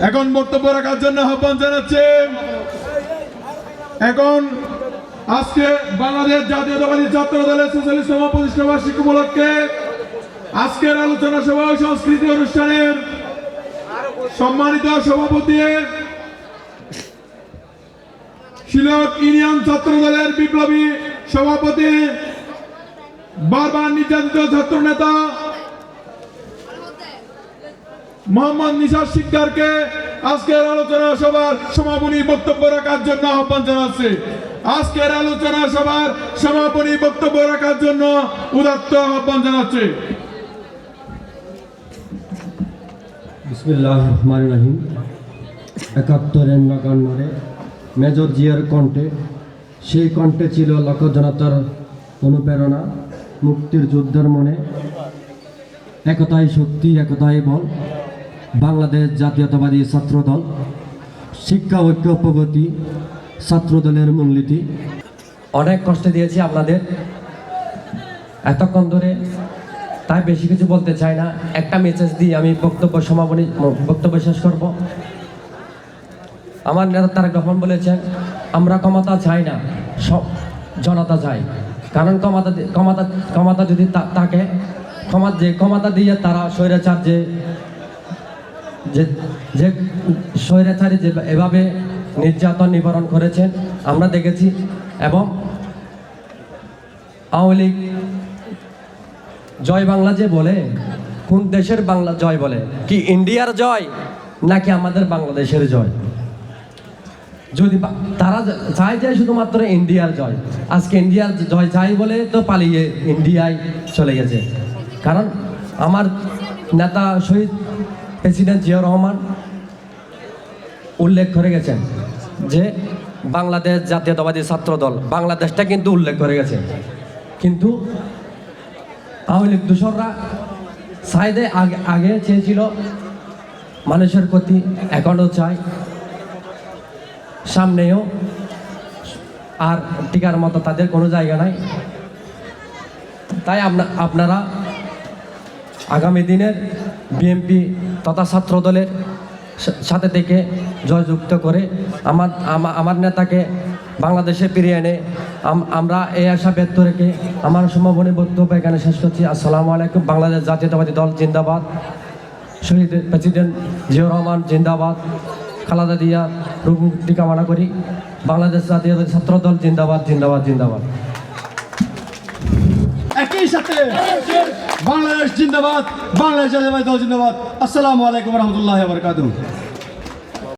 এখন বক্তব্য রাখার জন্য আহ্বান জানাচ্ছে। এখন আজকে বাংলাদেশ জাতীয়তাবাদী ছাত্র দলের সোশ্যালিস্ট সভা প্রতিষ্ঠা বার্ষিকী উপলক্ষে আজকের আলোচনা সভা ও সংস্কৃতি অনুষ্ঠানের সম্মানিত সভাপতি শিলক ইউনিয়ন ছাত্র দলের বিপ্লবী সভাপতি বারবার নির্যাতিত ছাত্র নেতা মোহাম্মদ নিসার শিকদারকে আজকের আলোচনা সভার সমাপনী বক্তব্য রাখার জন্য আহ্বান জানাচ্ছি। আজকের আলোচনা সভার সমাপনী বক্তব্য রাখার জন্য উদাত্ত আহ্বান জানাচ্ছি। বিসমিল্লাহ রহমান রহিম। একাত্তরের নগান্নরে মেজর জিয়ার কণ্ঠে, সেই কণ্ঠে ছিল লক্ষ জনতার অনুপ্রেরণা, মুক্তির যুদ্ধের মনে। একতাই শক্তি, একতাই বল। বাংলাদেশ জাতীয়তাবাদী ছাত্রদল, শিক্ষা ঐক্য প্রগতি ছাত্রদলের মূলনীতি। অনেক কষ্ট দিয়েছি আপনাদের। এতক্ষণ ধরে তাই বেশি কিছু বলতে চাই না। একটা মেসেজ দিয়ে আমি বক্তব্য সমাপনী, বক্তব্য শেষ করব। আমার নেতা তারেক রহমান বলেছেন, আমরা ক্ষমতা চাই না, সব জনতা চাই। কারণ ক্ষমতা ক্ষমতা ক্ষমতা যদি তাকে ক্ষমা যে, ক্ষমতা দিয়ে তারা স্বৈরাচার যে যে যে স্বৈরাচারী যে এভাবে নির্যাতন নিবারণ করেছেন, আমরা দেখেছি। এবং আওয়ামী লীগ জয় বাংলা যে বলে, কোন দেশের বাংলা জয় বলে? কি ইন্ডিয়ার জয়, নাকি আমাদের বাংলাদেশের জয়? যদি তারা য- চায় যে শুধুমাত্র ইন্ডিয়ার জয়, আজকে ইন্ডিয়ার জয় চাই বলে তো পালিয়ে ইন্ডিয়ায় চলে গেছে। কারণ আমার নেতা শহীদ প্রেসিডেন্ট জিয়াউর রহমান উল্লেখ করে গেছেন যে বাংলাদেশ জাতীয়তাবাদী ছাত্র দল বাংলাদেশটা কিন্তু উল্লেখ করে গেছে। কিন্তু আওয়ামী লীগ দূষররা সাইদে আগে আগে চেয়েছিল মানুষের প্রতি এখনও চাই সামনেও আর টিকার মতো তাদের কোনো জায়গা নাই। তাই আপনা, আপনারা আগামী দিনের বিএনপি তথা ছাত্র দলের সাথে থেকে জয়যুক্ত করে আমার আমার নেতাকে বাংলাদেশে ফিরিয়ে এনে আম- আমরা এই আশা ব্যক্ত রেখে আমার সমাপনী বক্তব্য এখানে শেষ করছি। আসসালামু আলাইকুম। বাংলাদেশ জাতীয়তাবাদী দল জিন্দাবাদ। শহীদ প্রেসিডেন্ট জিয়াউর রহমান জিন্দাবাদ। খালাদা দিয়া রোগ মুক্তি কামনা করি। বাংলাদেশ জাতীয়তাবাদী ছাত্র দল জিন্দাবাদ জিন্দাবাদ জিন্দাবাদ। একই সাথে। বাংলাদেশ জিন্দাবাদ বাংলাদেশ জিন্দাবাদ। আসসালামু আলাইকুম রহমতুল্লাহ বরকাতুহ।